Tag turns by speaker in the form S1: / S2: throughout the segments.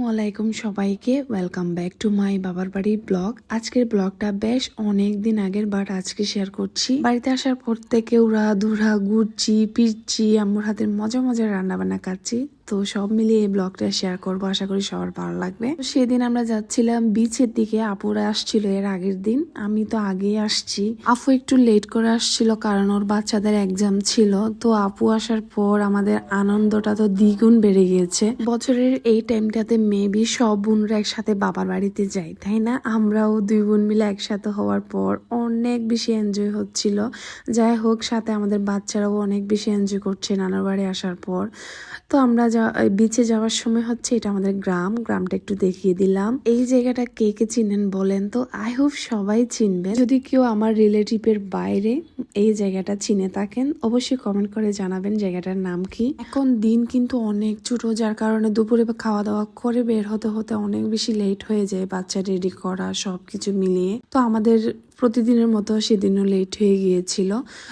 S1: আসসালামু আলাইকুম সবাইকে। ওয়েলকাম ব্যাক টু মাই বাবার বাড়ির ব্লগ আজকের ব্লগটা বেশ অনেক দিন আগের বাট আজকে শেয়ার করছি। বাড়িতে আসার পর থেকে উড়া দুরা ঘুরছি পিচ্ছি আম্মুর হাতের মজা মজা রান্না বান্না খাচ্ছি। তো সব মিলিয়ে এই ব্লগটা শেয়ার করব। আশা করি সবার ভালো লাগবে। সেদিন আমরা যাচ্ছিলাম বিচের দিকে। আপুরা আসছিল এর আগের দিন। আমি তো আগেই আসছি। আপু একটু লেট করে আসছিল কারণ ওর বাচ্চাদের এক্সাম ছিল। তো আপু আসার পর আমাদের আনন্দটা তো দ্বিগুণ বেড়ে গিয়েছে। বছরের এই টাইমটাতে মেবি সব বোনরা একসাথে বাবার বাড়িতে যাই তাই না? আমরাও দুই বোন মিলে একসাথে হওয়ার পর অনেক বেশি এনজয় হচ্ছিল। যাই হোক, সাথে আমাদের বাচ্চারাও অনেক বেশি এনজয় করছে নানার বাড়ি আসার পর। তো আমরা যা বিচে যাওয়ার সময় হচ্ছে এটা আমাদের গ্রাম। গ্রামটা একটু দেখিয়ে দিলাম। এই জায়গাটা কে কে চিনেন বলেন তো? আই হোপ সবাই চিনবেন। যদি কেউ আমার রিলেটিভের বাইরে এই জায়গাটা চিনে থাকেন, অবশ্যই কমেন্ট করে জানাবেন জায়গাটার নাম কি। এখন দিন কিন্তু অনেক ছোট, যার কারণে দুপুরে খাওয়া দাওয়া করে বের হতে হতে অনেক বেশি লেট হয়ে যায় বাচ্চা রেডি করা, সবকিছু মিলিয়ে। তো আমাদের প্রতিদিনের মতো সেদিনও লেট হয়ে গিয়েছিল।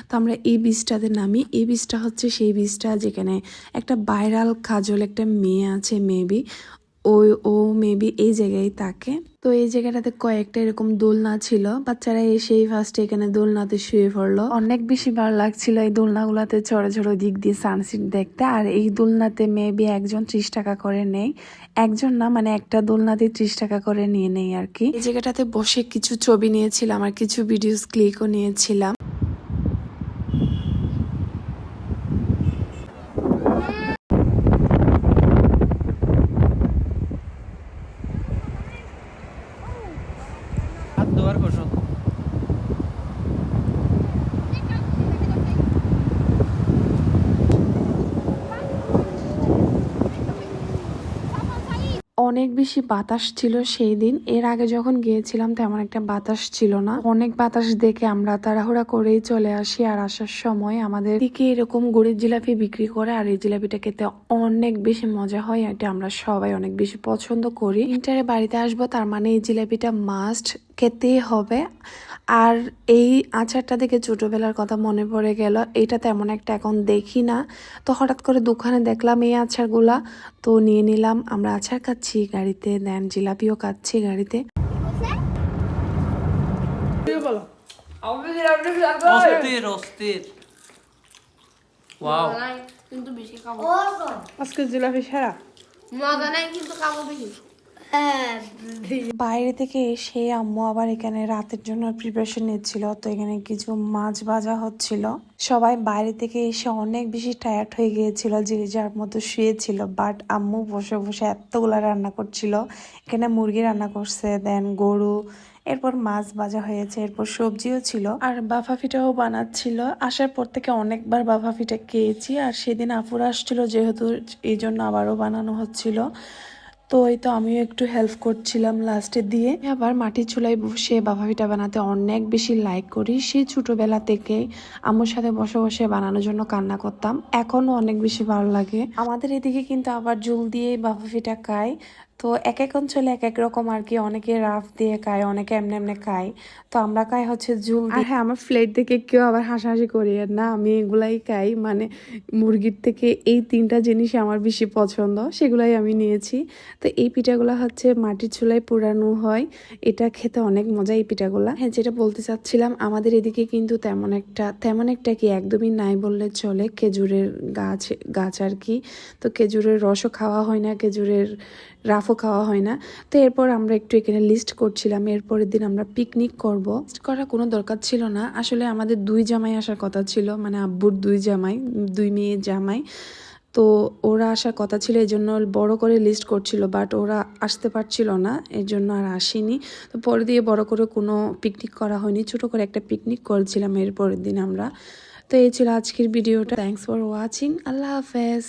S1: তো আমরা এই বীজটাতে নামি, এই বীজটা হচ্ছে সেই বীজটা যেখানে একটা ভাইরাল কাজল একটা মেয়ে আছে মেবি ওই ও মেবি এই জায়গায় থাকে। তো এই জায়গাটাতে কয়েকটা এরকম দোলনা ছিল। বাচ্চারা এসেই ফার্স্টে এখানে দোলনাতে শুয়ে পড়ল। অনেক বেশি ভালো লাগছিল এই দোলনাগুলাতে চড়ে চড়ে দিক দিয়ে সানসেট দেখতে। আর এই দোলনাতে মেবি একজন ত্রিশ টাকা করে নেই একজন না মানে একটা দোলনাতে ত্রিশ টাকা করে নিয়ে নেই আর কি। এই জায়গাটাতে বসে কিছু ছবি নিয়েছিলাম আর কিছু ভিডিওস ক্লিকও নিয়েছিলাম। অনেক বেশি বাতাস ছিল সেই দিন। এর আগে যখন গিয়েছিলাম, তেমন একটা বাতাস ছিল না। অনেক বাতাস দেখে আমরা তাড়াহুড়া করেই চলে আসি আর আসার সময় আমাদের দিকে এরকম গড়ির জিলাপি বিক্রি করে আর এই জিলাপিটা খেতে অনেক বেশি মজা হয়। এটা আমরা সবাই অনেক বেশি পছন্দ করি। ইন্টারে বাড়িতে আসব, তার মানে এই জিলাপিটা মাস্ট খেতেই হবে। আর এই আচারটা দেখে ছোটোবেলার কথা মনে পড়ে গেল। এটা তেমন একটা এখন দেখি না। তো হঠাৎ করে দোকানে দেখলাম এই আচারগুলা। তো নিয়ে নিলাম। আমরা আচার খাচ্ছি গাড়িতে। দেন জিলাপিও খাচ্ছি গাড়িতে।
S2: আজকে জিলাপি সেরা।
S3: মজা নাই কিন্তু খাব বেশি।
S1: বাইরে থেকে এসে আম্মু আবার এখানে রাতের জন্য প্রিপারেশন নিচ্ছিল, তো এখানে কিছু মাছ ভাজা হচ্ছিল। সবাই বাইরে থেকে এসে অনেক বেশি টায়ার্ড হয়ে গিয়েছিল, যে যার মতো শুয়েছিল বাট আম্মু বসে বসে এতগুলা রান্না করছিল। এখানে মুরগি রান্না করছে দেন গরু, এরপর মাছ ভাজা হয়েছে, এরপর সবজিও ছিল। আর বাফা ফিটাও বানাচ্ছিল। আসার পর থেকে অনেকবার বাফা ফিটা খেয়েছি, আর সেদিন আপুরা আসছিল, যেহেতু এই জন্য আবারও বানানো হচ্ছিল। তো এই তো আমিও একটু হেল্প করছিলাম লাস্টে দিয়ে। আবার মাটির চুলায় বসে বাবা পিঠা বানাতে অনেক বেশি লাইক করি। সেই ছোটবেলা থেকে আমার সাথে বসে বসে বানানোর জন্য কান্না করতাম। এখনও অনেক বেশি ভালো লাগে। আমাদের এদিকে কিন্তু আবার জুল দিয়ে বাবা পিঠা খায়। তো এক এক অঞ্চলে এক এক রকম আর কি অনেকে রাফ দিয়ে খায় অনেকে এমনি এমনি খায়। তো আমরা খাই হচ্ছে ঝুল আর হ্যাঁ আমার ফ্লেট দেখে কেউ আবার হাসাহাসি করি আর না আমি এগুলাই খাই। মানে মুরগির থেকে এই তিনটা জিনিস আমার বেশি পছন্দ সেগুলাই আমি নিয়েছি। তো এই পিঠাগুলো হচ্ছে মাটির চুলায় পোড়ানো হয়। এটা খেতে অনেক মজা এই পিঠাগুলা। হ্যাঁ যেটা বলতে চাচ্ছিলাম আমাদের এদিকে কিন্তু তেমন একটা তেমন একটা কি একদমই নাই বললে চলে। খেজুরের গাছ গাছ আর কি। তো খেজুরের রসও খাওয়া হয় না খেজুরের রাফও খাওয়া হয় না। তো এরপর আমরা একটু এখানে লিস্ট করছিলাম। এরপরের দিন আমরা পিকনিক করব। করার কোনো দরকার ছিল না। আসলে আমাদের দুই জামাই আসার কথা ছিল। মানে আব্বুর দুই জামাই, দুই মেয়ে জামাই। তো ওরা আসার কথা ছিল। এই জন্য বড় করে লিস্ট করছিল। বাট ওরা আসতে পারছিল না। এর জন্য আর আসেনি। তো পরে দিয়ে বড় করে কোনো পিকনিক করা হয়নি। ছোট করে একটা পিকনিক করেছিলাম এর পরের দিন আমরা। তো এই ছিল আজকের ভিডিওটা। থ্যাংকস ফর ওয়াচিং আল্লাহ হাফেজ।